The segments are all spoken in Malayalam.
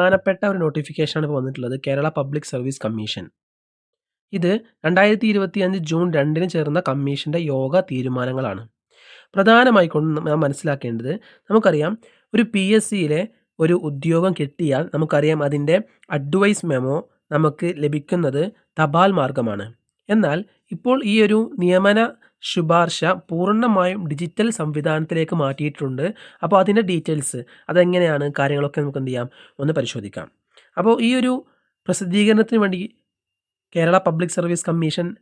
പ്രധാനപ്പെട്ട ഒരു നോട്ടിഫിക്കേഷനാണ് ഇപ്പോൾ വന്നിട്ടുള്ളത് കേരള പബ്ലിക് സർവീസ് കമ്മീഷൻ ഇത് രണ്ടായിരത്തി ഇരുപത്തിയഞ്ച് ജൂൺ രണ്ടിന് ചേർന്ന കമ്മീഷന്റെ യോഗ തീരുമാനങ്ങളാണ്. പ്രധാനമായി കൊണ്ട് നാം മനസ്സിലാക്കേണ്ടത് നമുക്കറിയാം ഒരു പി എസ് സിയിലെ ഒരു ഉദ്യോഗം കിട്ടിയാൽ നമുക്കറിയാം അതിന്റെ അഡ്വൈസ് മെമോ നമുക്ക് ലഭിക്കുന്നത് തപാൽ മാർഗമാണ്. എന്നാൽ ഇപ്പോൾ ഈ ഒരു നിയമന ശുപാർശ പൂർണമായും ഡിജിറ്റൽ സംവിധാനത്തിലേക്ക് മാറ്റിയിട്ടുണ്ട്. അപ്പോൾ അതിന്റെ ഡീറ്റെയിൽസ് അതെങ്ങനെയാണ്? കാര്യങ്ങളൊക്കെ നമുക്ക് എന്ത് ചെയ്യാം? ഒന്ന് പരിശോധിക്കാം. അപ്പോൾ ഈ ഒരു പ്രസിദ്ധീകരണത്തിന് വേണ്ടി കേരള പബ്ലിക് സർവീസ് കമ്മീഷൻ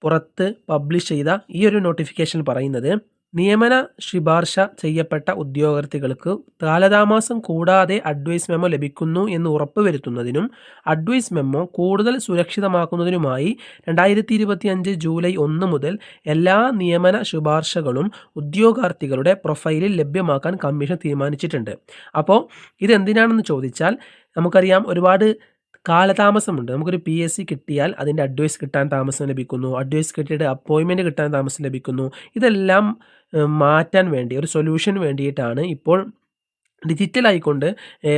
പുറത്ത് പബ്ലിഷ് ചെയ്ത ഈ ഒരു നോട്ടിഫിക്കേഷൻ പറയുന്നത് നിയമന ശുപാർശ ചെയ്യപ്പെട്ട ഉദ്യോഗാർത്ഥികൾക്ക് കാലതാമസം കൂടാതെ അഡ്വൈസ് മെമ്മോ ലഭിക്കുന്നു എന്ന് ഉറപ്പുവരുത്തുന്നതിനും അഡ്വൈസ് മെമ്മോ കൂടുതൽ സുരക്ഷിതമാക്കുന്നതിനുമായി രണ്ടായിരത്തി ഇരുപത്തി അഞ്ച് ജൂലൈ ഒന്ന് മുതൽ എല്ലാ നിയമന ശുപാർശകളും ഉദ്യോഗാർത്ഥികളുടെ പ്രൊഫൈലിൽ ലഭ്യമാക്കാൻ കമ്മീഷൻ തീരുമാനിച്ചിട്ടുണ്ട്. അപ്പോൾ ഇതെന്തിനാണെന്ന് ചോദിച്ചാൽ നമുക്കറിയാം ഒരുപാട് കാലതാമസമുണ്ട്. നമുക്കൊരു പി എസ് സി കിട്ടിയാൽ അതിന്റെ അഡ്വൈസ് കിട്ടാൻ താമസം ലഭിക്കുന്നു. അഡ്വൈസ് കിട്ടിയിട്ട് അപ്പോയിൻമെന്റ് കിട്ടാൻ താമസം ലഭിക്കുന്നു. ഇതെല്ലാം മാറ്റാൻ വേണ്ടി ഒരു സൊല്യൂഷൻ വേണ്ടിയിട്ടാണ് ഇപ്പോൾ ഡിജിറ്റൽ ആയിക്കൊണ്ട്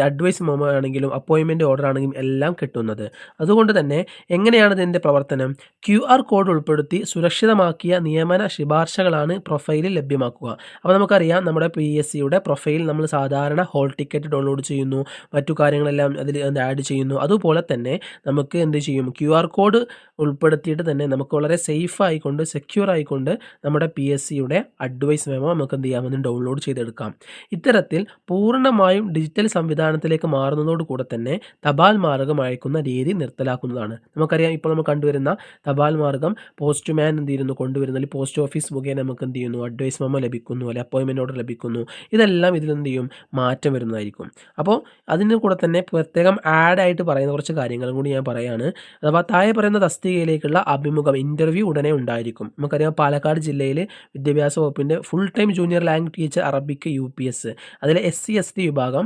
അഡ്വൈസ് മെമ്മോ ആണെങ്കിലും അപ്പോയിൻമെന്റ് ഓർഡർ ആണെങ്കിലും എല്ലാം കിട്ടുന്നത്. അതുകൊണ്ട് തന്നെ എങ്ങനെയാണ് ഇതിന്റെ പ്രവർത്തനം? ക്യു ആർ കോഡ് ഉൾപ്പെടുത്തി സുരക്ഷിതമാക്കിയ നിയമന ശുപാർശകളാണ് പ്രൊഫൈലിൽ ലഭ്യമാക്കുക. അപ്പോൾ നമുക്കറിയാം നമ്മുടെ പി എസ് സിയുടെ പ്രൊഫൈൽ നമ്മൾ സാധാരണ ഹോൾ ടിക്കറ്റ് ഡൗൺലോഡ് ചെയ്യുന്നു മറ്റു കാര്യങ്ങളെല്ലാം അതിൽ ആഡ് ചെയ്യുന്നു. അതുപോലെ തന്നെ നമുക്ക് എന്ത് ചെയ്യും? ക്യു ആർ കോഡ് ഉൾപ്പെടുത്തിയിട്ട് തന്നെ നമുക്ക് വളരെ സേഫ് ആയിക്കൊണ്ട് സെക്യൂർ ആയിക്കൊണ്ട് നമ്മുടെ പി എസ് സിയുടെ അഡ്വൈസ് മെമ്മോ നമുക്ക് എന്ത് ചെയ്യാമെന്ന് ഡൗൺലോഡ് ചെയ്തെടുക്കാം. ഇത്തരത്തിൽ പൂർണ പൂർണമായും ഡിജിറ്റൽ സംവിധാനത്തിലേക്ക് മാറുന്നതോടുകൂടെ തന്നെ തപാൽ മാർഗം അയക്കുന്ന രീതി നിർത്തലാക്കുന്നതാണ്. നമുക്കറിയാം ഇപ്പോൾ നമ്മൾ കണ്ടുവരുന്ന തപാൽ മാർഗം പോസ്റ്റ്മാൻ എന്ത് ചെയ്യുന്നു? കൊണ്ടുവരുന്നു. അല്ലെങ്കിൽ പോസ്റ്റ് ഓഫീസ് മുഖേന നമുക്ക് എന്ത് ചെയ്യുന്നു? അഡ്വൈസ് മെമ്മോ ലഭിക്കുന്നു അല്ലെങ്കിൽ അപ്പോയിൻമെന്റ് ഓർഡർ ലഭിക്കുന്നു. ഇതെല്ലാം ഇതിൽ എന്ത് ചെയ്യും? മാറ്റം വരുന്നതായിരിക്കും. അപ്പോൾ അതിന് കൂടെ തന്നെ പ്രത്യേകം ആഡ് ആയിട്ട് പറയുന്ന കുറച്ച് കാര്യങ്ങളും കൂടി ഞാൻ പറയാണ്. അഥവാ താഴെ പറയുന്ന തസ്തികയിലേക്കുള്ള അഭിമുഖം ഇന്റർവ്യൂ ഉടനെ ഉണ്ടായിരിക്കും. നമുക്കറിയാം പാലക്കാട് ജില്ലയിൽ വിദ്യാഭ്യാസ വകുപ്പിന്റെ full time junior language teacher Arabic U P S. അതിലെ എസ് സി എസ് ടി വിഭാഗം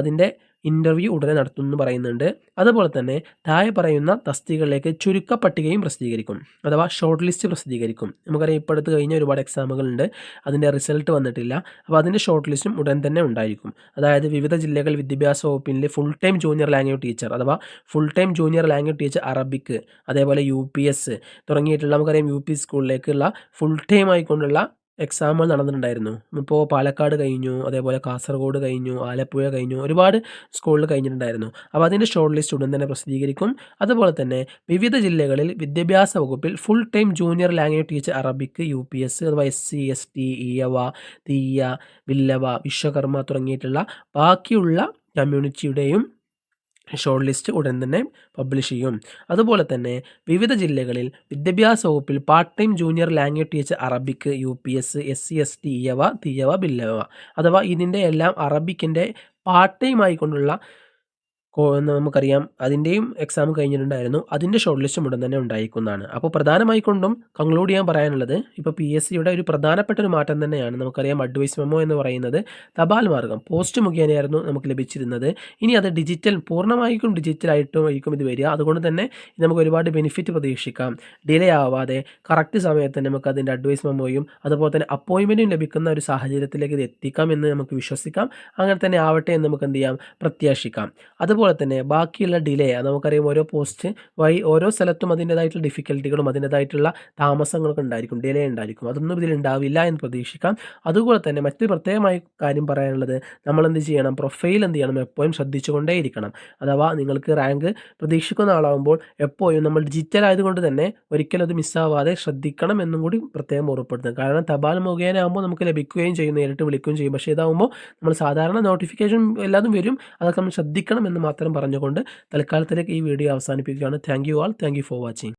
അതിന്റെ ഇന്റർവ്യൂ ഉടനെ നടത്തുമെന്ന് പറയുന്നുണ്ട്. അതുപോലെ തന്നെ താഴെ പറയുന്ന തസ്തികകളിലേക്ക് ചുരുക്ക പട്ടികയും പ്രസിദ്ധീകരിക്കും. അഥവാ ഷോർട്ട് ലിസ്റ്റ് പ്രസിദ്ധീകരിക്കും. നമുക്കറിയാം ഇപ്പോൾ അടുത്ത് കഴിഞ്ഞ ഒരുപാട് എക്സാമുകളുണ്ട് അതിന്റെ റിസൾട്ട് വന്നിട്ടില്ല. അപ്പോൾ അതിന്റെ ഷോർട്ട് ലിസ്റ്റും ഉടൻ തന്നെ ഉണ്ടായിരിക്കും. അതായത് വിവിധ ജില്ലകൾ വിദ്യാഭ്യാസ വകുപ്പിന്റെ full time junior language teacher അഥവാ full time junior language teacher Arabic അതേപോലെ യു പി എസ് തുടങ്ങിയിട്ടുള്ള നമുക്കറിയാം യു പി സ്കൂളിലേക്കുള്ള ഫുൾ ടൈം ആയിക്കൊണ്ടുള്ള എക്സാമുകൾ നടന്നിട്ടുണ്ടായിരുന്നു. ഇപ്പോൾ പാലക്കാട് കഴിഞ്ഞു അതേപോലെ കാസർഗോഡ് കഴിഞ്ഞു ആലപ്പുഴ കഴിഞ്ഞു ഒരുപാട് സ്കൂളിൽ കഴിഞ്ഞിട്ടുണ്ടായിരുന്നു. അപ്പോൾ അതിന്റെ ഷോർട്ട് ലിസ്റ്റ് ഉടൻ തന്നെ പ്രസിദ്ധീകരിക്കും. അതുപോലെ തന്നെ വിവിധ ജില്ലകളിൽ വിദ്യാഭ്യാസ വകുപ്പിൽ full time junior language teacher Arabic U P S അഥവാ S C S T ഇയവ Thiyya Billava Vishwakarma തുടങ്ങിയിട്ടുള്ള ബാക്കിയുള്ള കമ്മ്യൂണിറ്റിയുടെയും ഷോർട്ട് ലിസ്റ്റ് ഉടൻ തന്നെ പബ്ലിഷ് ചെയ്യും. അതുപോലെ തന്നെ വിവിധ ജില്ലകളിൽ വിദ്യാഭ്യാസ വകുപ്പിൽ part time junior language teacher Arabic U P S S C S T ഇയവ തീയവ Billava അഥവാ ഇതിന്റെ എല്ലാം അറബിക്കിന്റെ പാർട്ട് ടൈം ആയിക്കൊണ്ടുള്ള നമുക്കറിയാം. അതിന്റെയും എക്സാം കഴിഞ്ഞിട്ടുണ്ടായിരുന്നു. അതിന്റെ ഷോർട്ട് ലിസ്റ്റും ഉടൻ തന്നെ ഉണ്ടായിരിക്കുന്നതാണ് അപ്പോൾ പ്രധാനമായിക്കൊണ്ടും കൺക്ലൂഡ് ചെയ്യാൻ പറയാനുള്ളത് ഇപ്പോൾ പി എസ് സിയുടെ ഒരു പ്രധാനപ്പെട്ട ഒരു മാറ്റം തന്നെയാണ് നമുക്കറിയാം അഡ്വൈസ് മെമ്മോ എന്ന് പറയുന്നത്. തപാൽ മാർഗം പോസ്റ്റ് മുഖേനയായിരുന്നു നമുക്ക് ലഭിച്ചിരുന്നത്. ഇനി അത് ഡിജിറ്റൽ പൂർണമായിരിക്കും ഡിജിറ്റലായിട്ടും ആയിരിക്കും ഇത് വരിക. അതുകൊണ്ട് തന്നെ നമുക്ക് ഒരുപാട് ബെനിഫിറ്റ് പ്രതീക്ഷിക്കാം. ഡിലേ ആവാതെ കറക്റ്റ് സമയത്ത് നമുക്ക് അതിന്റെ അഡ്വൈസ് മെമ്മോയും അതുപോലെ തന്നെ അപ്പോയിൻമെന്റും ലഭിക്കുന്ന ഒരു സാഹചര്യത്തിലേക്ക് ഇത് എത്തിക്കാം എന്ന് നമുക്ക് വിശ്വസിക്കാം. അങ്ങനെ തന്നെ ആവട്ടെ എന്ന് നമുക്ക് എന്ത് ചെയ്യാം? പ്രത്യാശിക്കാം. അതുപോലെ അതുപോലെ തന്നെ ബാക്കിയുള്ള ഡിലേ നമുക്കറിയാം ഓരോ പോസ്റ്റ് വഴി ഓരോ സ്ഥലത്തും അതിന്റെതായിട്ടുള്ള ഡിഫിക്കൽട്ടികളും അതിന്റെതായിട്ടുള്ള താമസങ്ങളൊക്കെ ഉണ്ടായിരിക്കും ഡിലേ ഉണ്ടായിരിക്കും. അതൊന്നും ഇതിൽ ഉണ്ടാവില്ല എന്ന് പ്രതീക്ഷിക്കാം. അതുപോലെ തന്നെ മറ്റൊരു പ്രത്യേകമായ കാര്യം പറയാനുള്ളത് നമ്മൾ എന്ത് ചെയ്യണം? പ്രൊഫൈൽ എന്ത് ചെയ്യണം? എപ്പോഴും ശ്രദ്ധിച്ചുകൊണ്ടേയിരിക്കണം. അഥവാ നിങ്ങൾക്ക് റാങ്ക് പ്രതീക്ഷിക്കുന്ന ആളാകുമ്പോൾ എപ്പോഴും നമ്മൾ ഡിജിറ്റൽ ആയതുകൊണ്ട് തന്നെ ഒരിക്കലും അത് മിസ്സാവാതെ ശ്രദ്ധിക്കണം എന്നും കൂടി പ്രത്യേകം ഓർമ്മപ്പെടുത്തുന്നത് കാരണം തപാൽ മുഖേന ആകുമ്പോൾ നമുക്ക് ലഭിക്കുകയും ചെയ്യും നേരിട്ട് വിളിക്കുകയും ചെയ്യും. പക്ഷേ ഇതാകുമ്പോൾ നമ്മൾ സാധാരണ നോട്ടിഫിക്കേഷൻ എല്ലാതും വരും. അതൊക്കെ നമ്മൾ ശ്രദ്ധിക്കണം എന്ന് മാത്രം പറഞ്ഞുകൊണ്ട് തൽക്കാലത്തിലേക്ക് ഈ വീഡിയോ അവസാനിപ്പിക്കുകയാണ്. Thank you all thank you for watching